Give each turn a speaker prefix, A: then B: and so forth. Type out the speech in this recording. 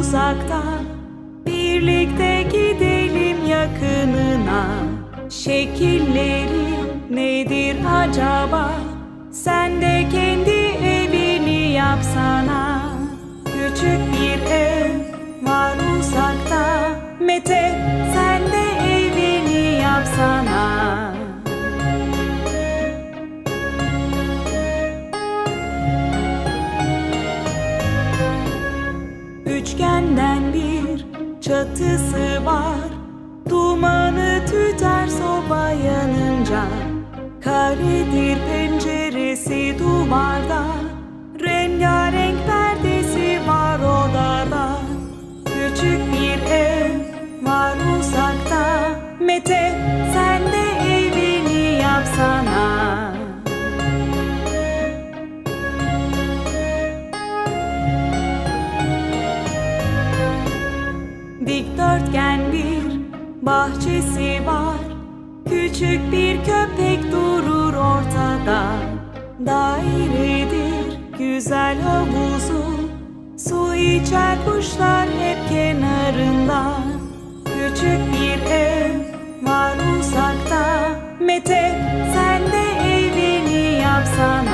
A: uzakta Birlikte gidelim yakınına. Şekilleri nedir acaba? Sen de kendi evini yapsana Küçük bir ev var uzakta. Mete Üçgenden bir çatısı var. Dumanı tüter soba yanınca Karedir penceresi duvarda. Rengarenk perdesi var odada. Küçük bir ev var uzakta. Mete sen de evini yapsana Dikdörtgen bir bahçesi var. Küçük bir köpek durur ortada. Dairedir güzel havuzu. Su içer kuşlar hep kenarında. Küçük bir ev var uzakta. Mete sen de evini yapsana